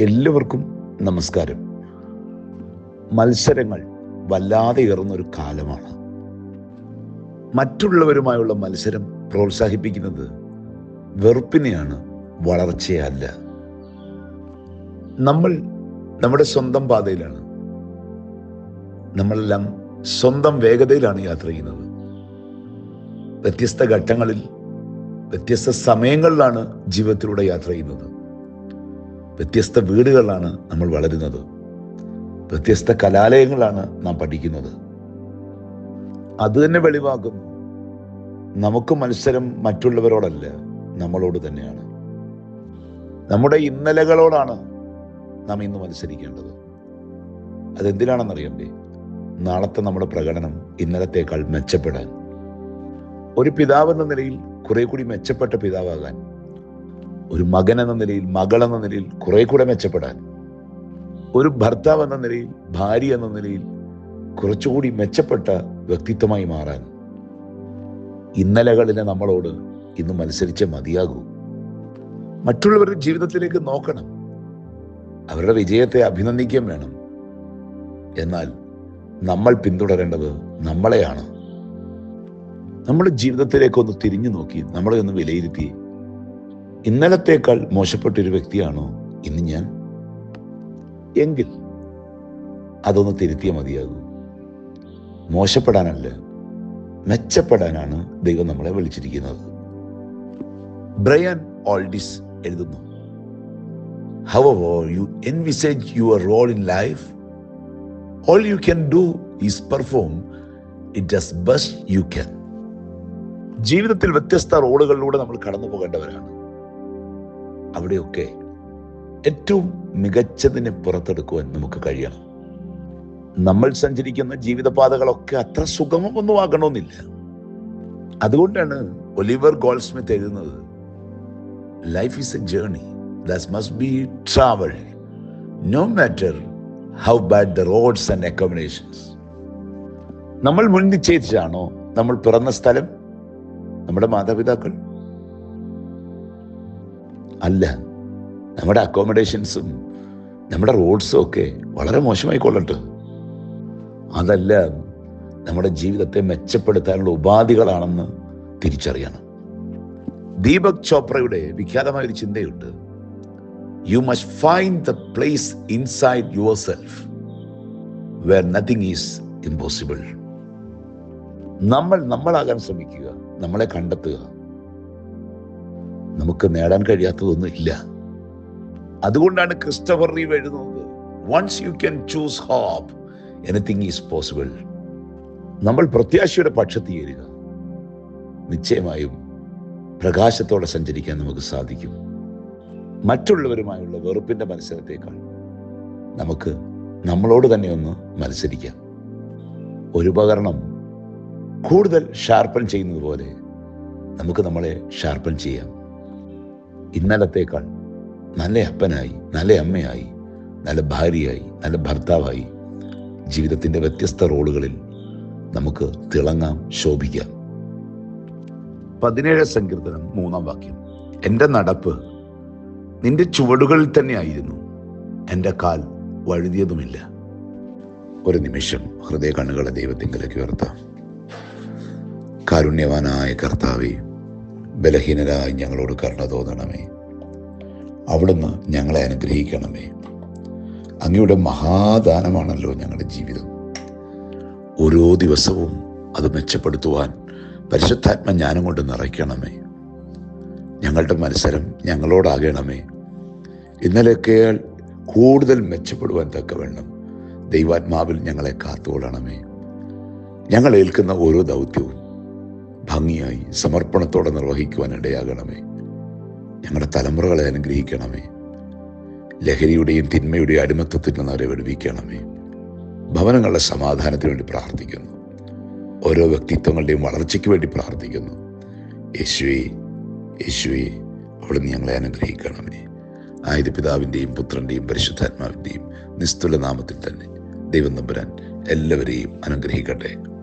എല്ലാവർക്കും നമസ്കാരം. മത്സരങ്ങൾ വല്ലാതെ ഏറുന്നൊരു കാലമാണ്. മറ്റുള്ളവരുമായുള്ള മത്സരം പ്രോത്സാഹിപ്പിക്കുന്നത് വെറുപ്പിനെയാണ് വളർച്ചയല്ല. നമ്മൾ നമ്മുടെ സ്വന്തം പാതയിലാണ്. നമ്മളെല്ലാം സ്വന്തം വേഗതയിലാണ് യാത്ര ചെയ്യുന്നത്. വ്യത്യസ്ത ഘട്ടങ്ങളിൽ വ്യത്യസ്ത സമയങ്ങളിലാണ് ജീവിതത്തിലൂടെ യാത്ര ചെയ്യുന്നത്. വ്യത്യസ്ത വീടുകളിലാണ് നമ്മൾ വളരുന്നത്. വ്യത്യസ്ത കലാലയങ്ങളാണ് നാം പഠിക്കുന്നത്. അത് തന്നെ വെളിവാക്കും നമുക്ക് മത്സരം മറ്റുള്ളവരോടല്ല നമ്മളോട് തന്നെയാണ്. നമ്മുടെ ഇന്നലകളോടാണ് നാം ഇന്ന് മത്സരിക്കേണ്ടത്. അതെന്തിനാണെന്നറിയണ്ടേ നാളത്തെ നമ്മുടെ പ്രകടനം ഇന്നലത്തേക്കാൾ മെച്ചപ്പെടാൻ. ഒരു പിതാവെന്ന നിലയിൽ കുറെ കൂടി മെച്ചപ്പെട്ട പിതാവാകാൻ ഒരു മകൻ എന്ന നിലയിൽ മകൾ എന്ന നിലയിൽ കുറെ കൂടെ മെച്ചപ്പെടാൻ ഒരു ഭർത്താവ് എന്ന നിലയിൽ ഭാര്യ എന്ന നിലയിൽ കുറച്ചുകൂടി മെച്ചപ്പെട്ട വ്യക്തിത്വമായി മാറാൻ ഇന്നലകളിലെ നമ്മളോട് ഇന്ന് മത്സരിച്ച് മതിയാകൂ. മറ്റുള്ളവരുടെ ജീവിതത്തിലേക്ക് നോക്കണം. അവരുടെ വിജയത്തെ അഭിനന്ദിക്കുകയും വേണം. എന്നാൽ നമ്മൾ പിന്തുടരേണ്ടത് നമ്മളെയാണ്. നമ്മുടെ ജീവിതത്തിലേക്ക് ഒന്ന് തിരിഞ്ഞു നോക്കി നമ്മളെ ഒന്ന് വിലയിരുത്തി ഇന്നലത്തേക്കാൾ മോശപ്പെട്ട ഒരു വ്യക്തിയാണോ ഇന്ന് ഞാൻ? എങ്കിൽ അതൊന്ന് തിരുത്തിയ മതിയാകൂ. മോശപ്പെടാനല്ല മെച്ചപ്പെടാനാണ് ദൈവം നമ്മളെ വിളിച്ചിരിക്കുന്നത്. ബ്രയൻ ഓൾഡിസ് എഴുതുന്നു how you envisage your role in life all you can do is perform it as best you can. ജീവിതത്തിൽ വ്യത്യസ്ത റോളുകളിലൂടെ നമ്മൾ കടന്നു പോകേണ്ടവരാണ് അവിടെയൊക്കെ ഏറ്റവും മികച്ചതിനെ പുറത്തെടുക്കുവാൻ നമുക്ക് കഴിയണം. നമ്മൾ സഞ്ചരിക്കുന്ന ജീവിതപാതകളൊക്കെ അത്ര സുഗമമൊന്നും ആകണമെന്നില്ല. അതുകൊണ്ടാണ് ഒലിവർ ഗോൾസ്മിത്ത് എഴുതുന്നത് life is a journey that must be travel no matter how bad the roads and accommodations നമ്മൾ മുൻ നിശ്ചയിച്ചാണോ നമ്മൾ പിറന്ന സ്ഥലം? നമ്മുടെ മാതാപിതാക്കൾ? അല്ല. നമ്മുടെ അക്കോമഡേഷൻസും നമ്മുടെ റോഡ്സും ഒക്കെ വളരെ മോശമായി കൊള്ളട്ടെ അതല്ല നമ്മുടെ ജീവിതത്തെ മെച്ചപ്പെടുത്താനുള്ള ഉപാധികളാണെന്ന് തിരിച്ചറിയണം. ദീപക് ചോപ്രയുടെ വിഖ്യാതമായ ഒരു ചിന്തയുണ്ട്. You must find the place inside yourself where nothing is impossible നമ്മൾ നമ്മളാകാൻ ശ്രമിക്കുക നമ്മളെ കണ്ടെത്തുക. നമുക്ക് നേടാൻ കഴിയാത്തതൊന്നും ഇല്ല. അതുകൊണ്ടാണ് ക്രിസ്റ്റഫർ റീവ് എഴുതുന്നത് once you can choose hope anything is possible നമ്മൾ പ്രത്യാശയുടെ പക്ഷത്ത് ചേരുക നിശ്ചയമായും പ്രകാശത്തോടെ സഞ്ചരിക്കാൻ നമുക്ക് സാധിക്കും. മറ്റുള്ളവരുമായുള്ള വെറുപ്പിന്റെ മത്സരത്തേക്കാൾ നമുക്ക് നമ്മളോട് തന്നെ ഒന്ന് മത്സരിക്കാം. ഒരു ഉപകരണം കൂടുതൽ ഷാർപ്പൻ ചെയ്യുന്നത് പോലെ നമുക്ക് നമ്മളെ ഷാർപ്പൻ ചെയ്യാം. ഇന്നലത്തേക്കാൾ നല്ല അപ്പനായി നല്ല അമ്മയായി നല്ല ഭാര്യയായി നല്ല ഭർത്താവായി ജീവിതത്തിന്റെ വ്യത്യസ്ത റോളുകളിൽ നമുക്ക് തിളങ്ങാം ശോഭിക്കാം. പതിനേഴ് സങ്കീർത്തനം മൂന്നാം വാക്യം. എന്റെ നടപ്പ് നിന്റെ ചുവടുകളിൽ തന്നെ ആയിരുന്നു. എന്റെ കാൽ വഴുതിയതുമില്ല. ഒരു നിമിഷം ഹൃദയ കണ്ണുകളെ ദൈവത്തിങ്കലേക്ക് ഉയർത്താം. കാരുണ്യവാനായ കർത്താവെ ബലഹീനരായി ഞങ്ങളോട് കരുണ തോന്നണമേ. അവിടുന്ന് ഞങ്ങളെ അനുഗ്രഹിക്കണമേ. അങ്ങയുടെ മഹാദാനമാണല്ലോ ഞങ്ങളുടെ ജീവിതം. ഓരോ ദിവസവും അത് മെച്ചപ്പെടുത്തുവാൻ പരിശുദ്ധാത്മ ജ്ഞാനം കൊണ്ട് നിറയ്ക്കണമേ. ഞങ്ങളുടെ മത്സരം ഞങ്ങളോടാകണമേ. ഇന്നലെയൊക്കെയാൽ കൂടുതൽ മെച്ചപ്പെടുവാൻ തക്കവണ്ണം ദൈവാത്മാവിൽ ഞങ്ങളെ കാത്തുകൊള്ളണമേ. ഞങ്ങൾ ഏൽക്കുന്ന ഓരോ ദൗത്യവും ഭംഗിയായി സമർപ്പണത്തോടെ നിർവഹിക്കുവാൻ ഇടയാകണമേ. ഞങ്ങളുടെ തലമുറകളെ അനുഗ്രഹിക്കണമേ. ലഹരിയുടെയും തിന്മയുടെയും അടിമത്തത്തിൽ നിന്ന് അവരെ വെടിവിക്കണമേ. ഭവനങ്ങളുടെ സമാധാനത്തിന് വേണ്ടി പ്രാർത്ഥിക്കുന്നു. ഓരോ വ്യക്തിത്വങ്ങളുടെയും വളർച്ചയ്ക്ക് വേണ്ടി പ്രാർത്ഥിക്കുന്നു. യേശുവേ യേശുവെ നിന്ന് ഞങ്ങളെ അനുഗ്രഹിക്കണമേ. ആയത് പിതാവിന്റെയും പുത്രന്റെയും പരിശുദ്ധാത്മാവിന്റെയും നിസ്തുല നാമത്തിൽ തന്നെ ദൈവം നമ്പുരാൻ എല്ലാവരെയും അനുഗ്രഹിക്കട്ടെ.